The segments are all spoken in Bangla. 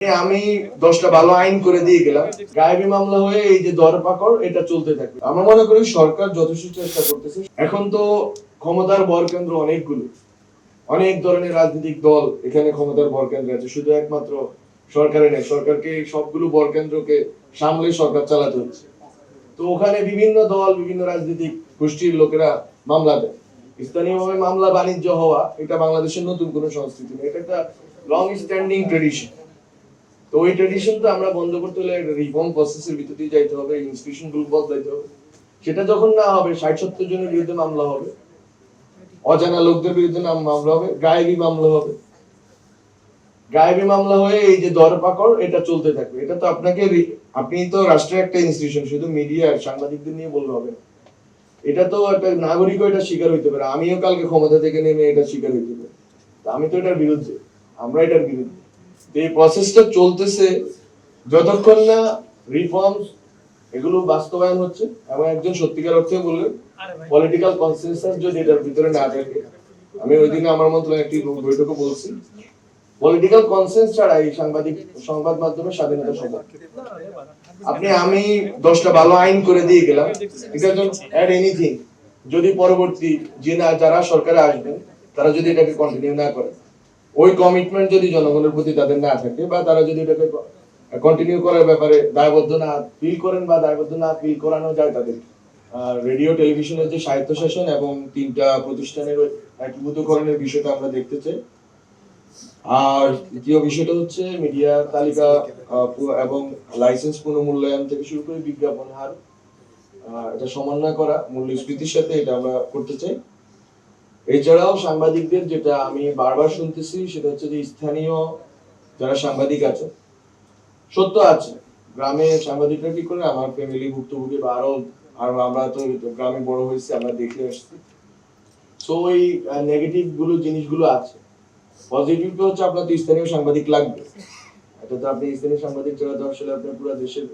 আমি দশটা ভালো আইন করে দিয়ে গেলাম। গায়েবী মামলা হয়ে এই যে দর পাকড়, এটা চলতে থাকবে। আমরা মনে করি সরকার যথেষ্ট চেষ্টা করতেছে। এখন তো ক্ষমতার বর কেন্দ্র অনেকগুলো। অনেক ধরনের রাজনৈতিক দল এখানে ক্ষমতার বর কেন্দ্র আছে। শুধু একমাত্র সরকারে নেই, সরকারকে সবগুলো বর কেন্দ্রকে সামলে সরকার চালাতে হচ্ছে। তো ওখানে বিভিন্ন দল, বিভিন্ন রাজনৈতিক গোষ্ঠীর লোকেরা মামলা দেয়। স্থানীয়ভাবে মামলা বাণিজ্য হওয়া, এটা বাংলাদেশের নতুন কোনো সংস্কৃতি নেই এটা একটা লং স্ট্যান্ডিং ট্রেডিশন তো ওই ট্রেডিশন তো আমরা বন্ধ করতে হলে রিফর্ম প্রসেসের ভিতর দিয়ে যাইতে হবে ইনস্টিটিউশনগুলো বদলাইতে হবে। সেটা যখন না হবে, ষাট সত্তর জনের বিরুদ্ধে মামলা হবে, অজানা লোকদের বিরুদ্ধে নাম মামলা হবে, গায়েবী মামলা হবে। গায়েবী মামলা হয়ে এই যে দর পাকড়, এটা চলতে থাকবে। এটা তো আপনাকে আপনি তো রাষ্ট্রের একটা ইনস্টিটিউশন শুধু মিডিয়া সাংবাদিকদের নিয়ে বললে হবে। এটা তো একটা নাগরিকও এটা স্বীকার হইতে পারে। আমিও কালকে ক্ষমতা থেকে নেমে এটা স্বীকার হইতে পারে। আমি তো এটার বিরুদ্ধে, আমরা এটার বিরুদ্ধে। এই প্রসেসটা চলতেছে যতক্ষণ না রিফর্মস এগুলো বাস্তবায়ন হচ্ছে এবং একজন সত্যিকার অর্থে বললে পলিটিক্যাল কনসেনসাস যদি এটার ভিতরে না থাকে আমি ওই দিনে আমার মতো একটি বৈঠকে বলছি। পলিটিক্যাল কনসেন্স ছাড়া এই সাংবাদিক সংবাদ মাধ্যমে স্বাধীনতা সম্ভব। আপনি আমি দশটা ভালো আইন করে দিয়ে গেলাম। এটা অ্যাড এনিথিং যদি পরবর্তী যে না যারা সরকারে আসবেন তারা যদি এটাকে কন্টিনিউ না করে। ওই কমিটমেন্ট যদি জনগণের প্রতি তাদের না থাকে বা তারা যদি এটাকে কন্টিনিউ করার ব্যাপারে দায়বদ্ধ না ফিল করেন বা দায়বদ্ধ না ফিল করানো যায় তাদের। রেডিও টেলিভিশনের যে স্বায়ত্তশাসন এবং তিনটা প্রতিষ্ঠানের একীভূতকরণের বিষয়টা আমরা দেখতে চাই। আর দ্বিতীয় বিষয়টা হচ্ছে মিডিয়া তালিকা এবং লাইসেন্স পুনর্মূল্যায়ন থেকে শুরু করে বিজ্ঞাপন হার এটা সমন্বয় করা, মূল্যস্ফীতির সাথে এটা আমরা করতে চাই। এছাড়াও সাংবাদিকদের যেটা আমি বারবার শুনতেছি, সেটা হচ্ছে যে স্থানীয় যারা সাংবাদিক আছে, সত্য আছে, গ্রামে সাংবাদিকরা কি করে? আমার ফ্যামিলি ভুক্তভোগী বা আরও আর আমরা তো গ্রামে বড় হয়েছি, আমরা দেখে আসছি। সো ওই নেগেটিভগুলো জিনিসগুলো আছে। পজিটিভ তো হচ্ছে আপনার তো স্থানীয় সাংবাদিক লাগবে। এটা তো আপনি স্থানীয় সাংবাদিক ছাড়া তো আসলে আপনার পুরো দেশের,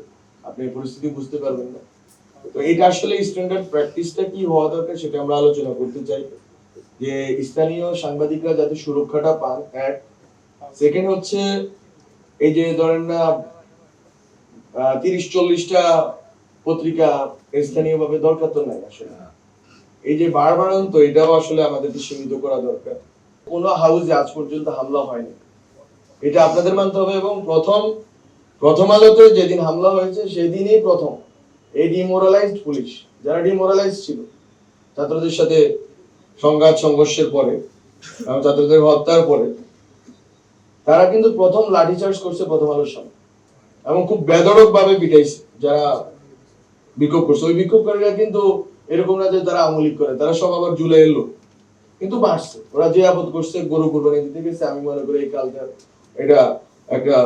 আপনি পরিস্থিতি বুঝতে পারবেন না। তো এটা আসলে স্ট্যান্ডার্ড প্র্যাকটিসটা কি হওয়া দরকার, সেটা আমরা আলোচনা করতে চাই। যে স্থানীয় সাংবাদিকরা যাতে সুরক্ষাটা পান এক। সেকেন্ড হচ্ছে এই যে ধরেন না তিরিশ চল্লিশটা পত্রিকা স্থানীয় ভাবে দরকার তো নাই আসলে। এই যে বারবারন্ত এটাও আসলে আমাদেরকে সীমিত করা দরকার। কোনো হাউসে আজ পর্যন্ত হামলা হয়নি। এটা আপনাদের মানতে হবে এবং প্রথম প্রথম আলোতে যেদিন হামলা হয়েছে সেদিনই প্রথম। এই ডিমোরালাইজড পুলিশ যারা ডিমোরালাইজ ছিল ছাত্রদের সাথে সংঘাত সংঘর্ষের পরে ছাত্রদের হত্যার পরে, তারা কিন্তু প্রথম লাঠিচার্জ করছে প্রথম আলোর সামনে। এবং খুব বেদরক ভাবে পিটাইছে, যারা বিক্ষোভ করছে। ওই বিক্ষোভকারীরা কিন্তু এরকম না যে তারা আমলিক করে, তারা সব আবার জুলে এলো কিন্তু মারছে ওরা যে আপদ করছে, গরু কোরবানি দিতে গেছে। আমি মনে করি এই কালটা এটা একটা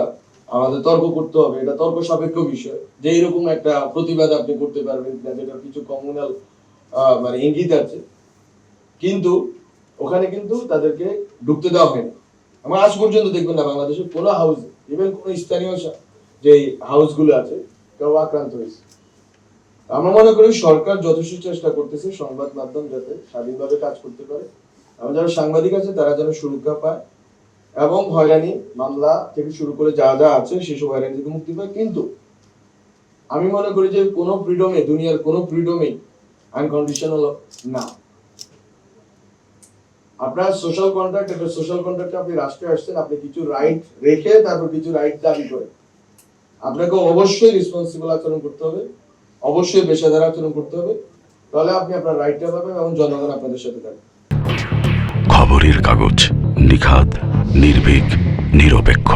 আমাদের তর্ক করতে হবে। এটা তর্ক সাপেক্ষ বিষয়। যে এরকম একটা প্রতিবাদ আপনি করতে পারবেন যেটা কিছু কমিউনাল মানে ইঙ্গিত আছে কিন্তু ওখানে কিন্তু তাদেরকে ঢুকতে দেওয়া হয়নি। আমার আজ পর্যন্ত দেখবেন না বাংলাদেশের কোনো হাউস ইভেন কোনো স্থানীয় যে হাউসগুলো আছে, কেউ আক্রান্ত হয়েছে। আমরা মনে করি সরকার যথেষ্ট চেষ্টা করতেছে সংবাদ মাধ্যম যাতে স্বাধীনভাবে কাজ করতে পারে। এবং যারা সাংবাদিক আছে, তারা যেন সুরক্ষা পায় এবং হয়রানি মামলা থেকে শুরু করে যা যা আছে, সেসব হয়রানি থেকে মুক্তি পায়। কিন্তু আমি মনে করি যে কোনো ফ্রিডমে দুনিয়ার কোনো ফ্রিডমে আনকন্ডিশনাল না। আপনার সোশ্যাল কন্ট্রাক্ট এটা সোশ্যাল কন্ট্রাক্টে আপনি রাষ্ট্রে আসছেন, আপনি কিছু রাইট রেখে তারপর কিছু রাইট দাবি করে আপনাকে অবশ্যই রেসপন্সিবল আচরণ করতে হবে, অবশ্যই পেশাদার আচরণ করতে হবে, তাহলে আপনি আপনার রাইটটা পাবেন এবং জনগণ আপনাদের সাথে থাকবে। খবরের কাগজ নিখাত নির্ভীক, নিরপেক্ষ।